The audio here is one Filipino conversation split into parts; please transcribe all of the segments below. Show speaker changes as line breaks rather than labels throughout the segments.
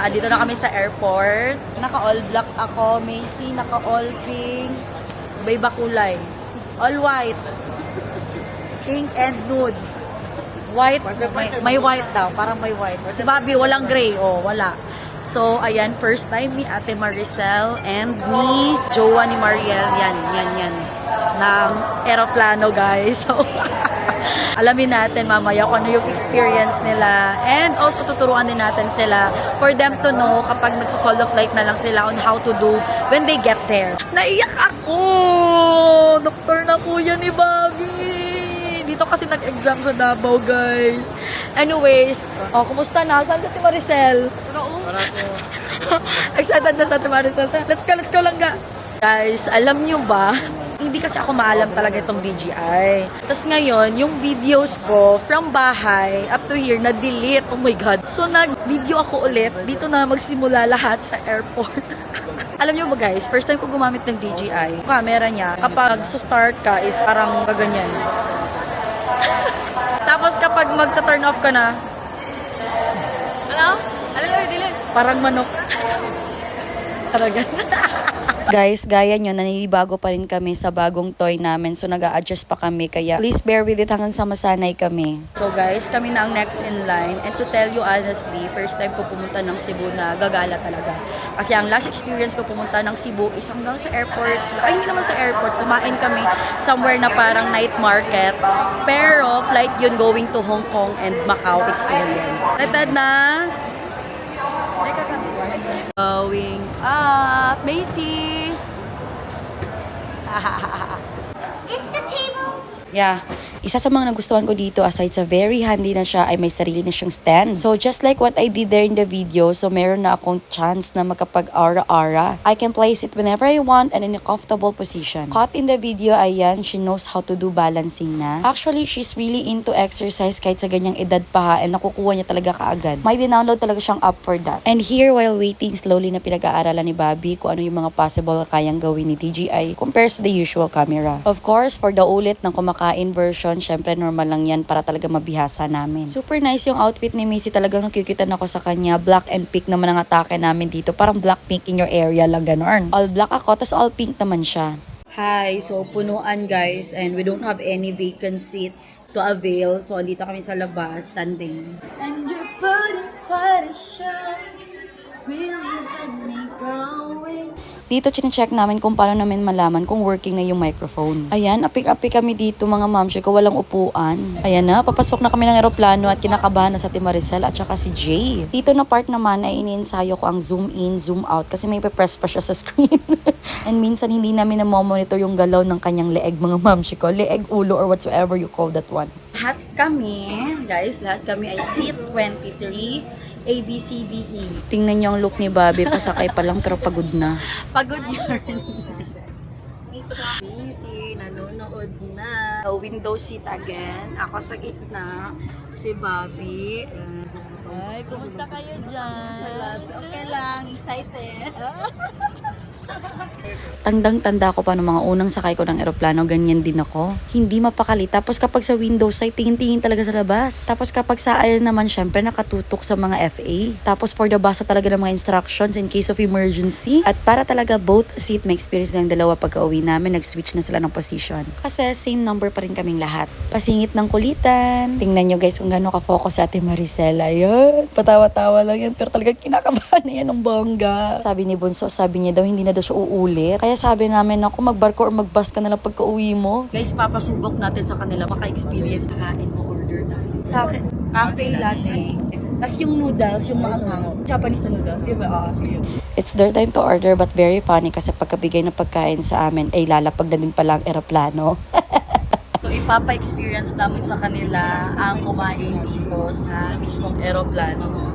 Ah, dito na kami sa airport. Naka-all black ako. Macy, naka-all pink. Iba kulay. All white. Pink and nude. White. May, may white daw. Parang may white. Si Bobby, walang gray. Oh, wala. So, ayan, first time ni Ate Maricel and ni Jowa ni Mariel. Yan, yan, yan. Ng aeroplano, guys. So, alamin natin mamaya kung ano yung experience nila. And also, tuturuan din natin sila for them to know kapag magsa-solo flight na lang sila on how to do when they get there. Naiyak ako! Doktor na yan ni Bobby! Dito kasi nag-exam sa Davao, guys. Anyways, oh, kumusta na? Saan ka si Maricel? Excited na sa Maricel. Let's go, let's go lang ga. Guys, alam nyo ba? Hindi kasi ako maalam talaga itong DJI. Tapos ngayon, yung videos ko from bahay up to here, na-delete. Oh my God. So, nag-video ako ulit. Dito na magsimula lahat sa airport. Alam nyo ba guys, first time ko gumamit ng DJI. Camera niya, kapag sa-start ka is parang gaganyan. Tapos kapag magta-turn off ka na? Ano lang, dilim? Parang manok. Parang ganun. Guys, gaya nyo, naninibago pa rin kami sa bagong toy namin. So, nag adjust pa kami. Kaya, please bear with it hanggang sa masanay kami. So, guys, kami na ang next in line. And to tell you honestly, first time ko pumunta ng Cebu na gagala talaga. Kasi ang last experience ko pumunta ng Cebu is hanggang sa airport. Ay, hindi naman sa airport. Kumain kami somewhere na parang night market. Pero, flight yun going to Hong Kong and Macau experience. Excited na? Going up, Macy.
Is the table?
Yeah. Isa sa mga nagustuhan ko dito aside sa very handy na siya ay may sarili na siyang stand. So just like what I did there in the video, so meron na akong chance na makapag-ara-ara. I can place it whenever I want and in a comfortable position. Caught in the video, ayan, she knows how to do balancing na. Actually, she's really into exercise kahit sa ganyang edad pa ha and nakukuha niya talaga kaagad. May dinownload talaga siyang app for that. And here, while waiting, slowly na pinag-aaralan ni Bobby kung ano yung mga possible kayang gawin ni DJI compared to the usual camera. Of course, for the ulit ng kumakain version, syempre normal lang yan para talaga mabihasa namin. Super nice yung outfit ni Missy. Talagang nakikitan ako sa kanya. Black and pink naman ang atake namin dito. Parang black pink in your area lang ganon. All black ako, tas all pink naman siya. Hi, so punuan guys and we don't have any vacant seats to avail. So andito kami sa labas, standing. And your body, body shine Dito chinecheck namin kung paano namin malaman kung working na yung microphone. Ayan, apik-apik kami dito mga mamshi ko, walang upuan. Ayan na, papasok na kami ng eroplano at kinakabahan na sa Maricel at saka si Jay. Dito na part naman ay iniensayo ko ang zoom in, zoom out kasi may press pa siya sa screen. And minsan hindi namin na-monitor yung galaw ng kanyang leeg mga mamshi ko. Leeg, ulo, or whatsoever you call that one. Lahat kami, guys, lahat kami ay seat 23 A, B, C, D, E. Tingnan niyo ang look ni Bobby. Pasakay pa lang pero pagod na. Pagod yun. Busy, nanonood na. Window seat again. Ako sa gitna. Si Bobby. Ay, kumusta kayo dyan?
Okay lang, excited.
Tandang-tanda ko pa ng mga unang sakay ko ng eroplano, ganyan din ako. Hindi mapakali. Tapos kapag sa window side, tingin-tingin talaga sa labas. Tapos kapag sa aisle naman, syempre nakatutok sa mga FA. Tapos for the basa talaga ng mga instructions in case of emergency. At para talaga both seat may experience ng dalawa pagka uwi namin, nag-switch na sila ng position. Kasi same number pa rin kaming lahat. Pasingit ng kulitan. Tingnan nyo guys kung gano'n ka-focus si Ate Maricela. Ayan, patawa-tawa lang yan. Pero talagang kinakabahan na yan ng bongga. Sabi ni Bunso, sabi niya daw hindi na daw siya uulit. Kaya sabi namin, ako magbarko or magbus ka na lang pagka uwi mo. Guys, papasubok natin sa kanila. Maka-experience na kain mo order na. Sa akin, cafe latte. Tapos yung noodles, yung maanghang. Japanese na noodles. Di ba? Oo, sige. It's their time to order but very funny kasi pagkabigay ng pagkain sa amin ay lalapag na din pala ang eroplano. So, ipapa-experience namin sa kanila ang kumain dito sa mismong eroplano.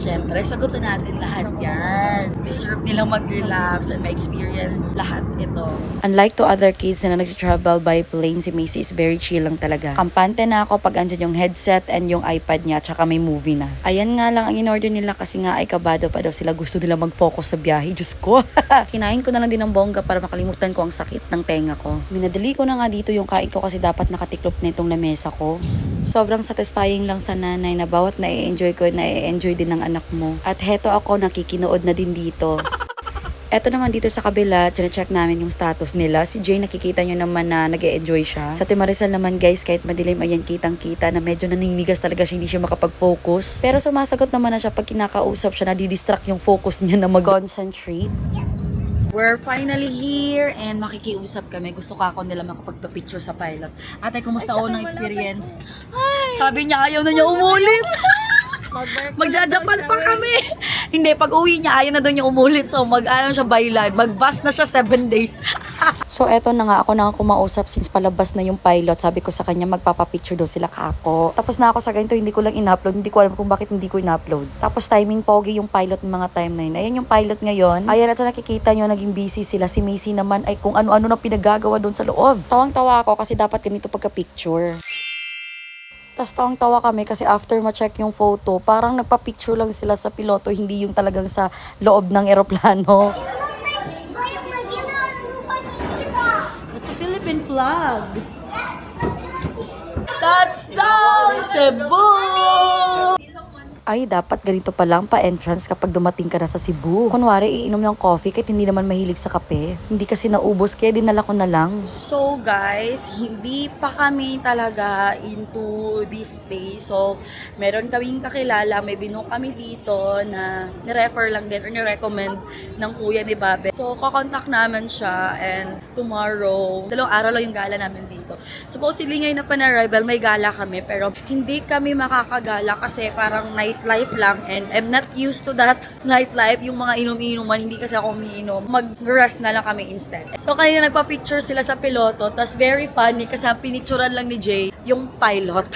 Siyempre, sagutin natin lahat yan. Deserve nilang mag-relax and ma-experience lahat ito. Unlike to other kids na nag-travel by plane, si Macy is very chill lang talaga. Kampante na ako pag andyan yung headset and yung iPad niya tsaka may movie na. Ayan nga lang ang in-order nila kasi nga ay kabado pa daw sila. Gusto nila mag-focus sa biyahe. Diyos ko. Kinain ko na lang din ng bongga para makalimutan ko ang sakit ng tenga ko. Minadali ko na nga dito yung kain ko kasi dapat nakatiklop na itong lamesa ko. Sobrang satisfying lang sa nanay na bawat na-enjoy ko, na-enjoy din ng anak mo. At heto ako, nakikinood na din dito. Eto naman dito sa kabila, check namin yung status nila. Si Jay, nakikita nyo naman na nag enjoy siya. Sa Timarisal naman guys, kahit madilim, ayan kitang-kita na medyo naninigas talaga siya, hindi siya makapag-focus. Pero sumasagot naman na siya pag kinakausap siya, nadidistract yung focus niya na mag-concentrate. We're finally here and makikiusap kami. Gusto ka ako nila makapagpa-picture sa pilot. Ate, kumusta
Ay,
ako ng
sakit,
experience? Sabi niya ayaw na niya umulit. Magja-Japan pa kami. Hindi, pag uwi niya, ayaw na doon niya umulit. So, mag-ayaw siya byline. Mag-bus na siya 7 days. so, eto na nga, ako na nga kumausap since palabas na yung pilot. Sabi ko sa kanya, magpapapicture daw sila kako. Tapos na ako sa ganito, hindi ko lang in-upload. Hindi ko alam kung bakit hindi ko in-upload. Tapos timing pogi yung pilot ng mga time na yun. Ayan yung pilot ngayon. Ayan at sa nakikita nyo, naging busy sila. Si Macy naman ay kung ano-ano na pinagagawa doon sa loob. Tawang-tawa ako kasi dapat ganito pagka-picture. Tapos tawang-tawa kami kasi after ma-check yung photo, parang nagpa-picture lang sila sa piloto, hindi yung talagang sa loob ng eroplano. It's a Philippine flag. Touchdown, Cebu! Ay, dapat ganito pa lang pa-entrance kapag dumating ka na sa Cebu. Kunwari, iinom ng coffee kahit hindi naman mahilig sa kape. Hindi kasi naubos, kaya dinala ko na lang. So guys, hindi pa kami talaga into this place. So, meron kaming kakilala, may binu kami dito na nirefer lang din or nirecommend ng kuya ni Babe. So, kakontak namin siya and tomorrow, dalawang araw lang yung gala namin dito. Supposedly ngayon na pan-arrival, may gala kami pero hindi kami makakagala kasi parang nightlife lang and I'm not used to that nightlife, yung mga inom-inuman, hindi kasi ako umiinom. Mag-rest na lang kami instead. So, kanina nagpa-picture sila sa piloto, tas very funny kasi ang pinicturean lang ni Jay, yung pilot.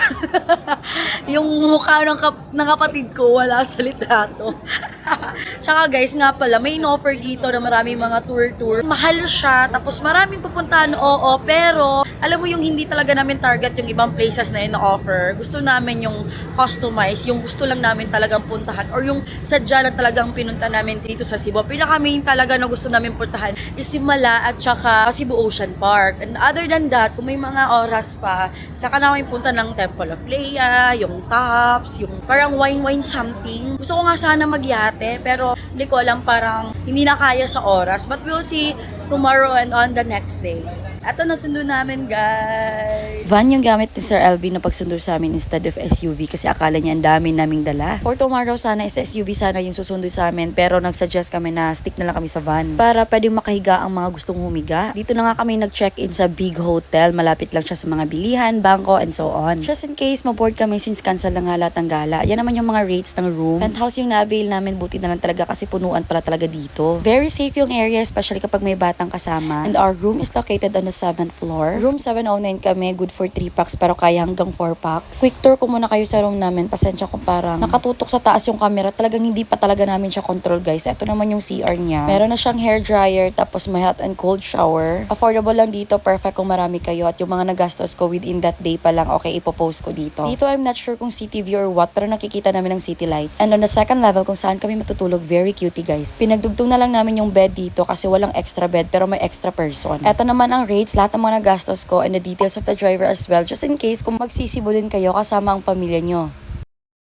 yung mukha ng, kap- ng kapatid ko, wala sa litrato. Tsaka guys, nga pala, may in-offer dito na maraming mga tour-tour. Mahal siya, tapos maraming pupuntahan, oo, pero alam mo yung hindi talaga namin target yung ibang places na in-offer. Gusto namin yung customize, yung gusto lang namin talagang puntahan, or yung sadya na talagang pinunta namin dito sa Cebu. Pinaka main talaga na gusto namin puntahan is Simala at tsaka Cebu Ocean Park. And other than that, kung may mga oras pa, saka namin punta ng Temple of Leia, yung Tops, yung parang wine-wine something. Gusto ko nga sana magyate, pero hindi ko alam parang hindi na kaya sa oras. But we'll see tomorrow and on the next day. Ato na sundo namin, guys. Van yung gamit ni Sir LB na pagsundo sa amin instead of SUV kasi akala niya ang dami naming dala. For tomorrow sana is SUV sana yung susundo sa amin pero nagsuggest kami na stick na lang kami sa van para pwedeng makahiga ang mga gustong humiga. Dito na nga kami nag-check-in sa big hotel. Malapit lang siya sa mga bilihan, bangko, and so on. Just in case maboard kami since cancel lang nga lahat ng gala. Yan naman yung mga rates ng room. Penthouse yung na-avail namin. Buti na lang talaga kasi punuan pala talaga dito. Very safe yung area especially kapag may batang kasama. And our room is located on the 7th floor. Room 709 kami. Good for 3 packs pero kaya hanggang 4 packs. Quick tour ko muna kayo sa room namin. Pasensya kung parang nakatutok sa taas yung camera. Talagang hindi pa talaga namin siya control guys. Ito naman yung CR niya. Meron na siyang hair dryer tapos may hot and cold shower. Affordable lang dito. Perfect kung marami kayo. At yung mga nagastos ko within that day pa lang, okay, ipopost ko dito. Dito I'm not sure kung city view or what pero nakikita namin ng city lights. And on the second level kung saan kami matutulog, very cutie guys. Pinagdugtong na lang namin yung bed dito kasi walang extra bed pero may extra person. Ito naman ang rates, lahat ng mga nagastos ko and the details of the driver as well just in case kung magsisibo din kayo kasama ang pamilya nyo.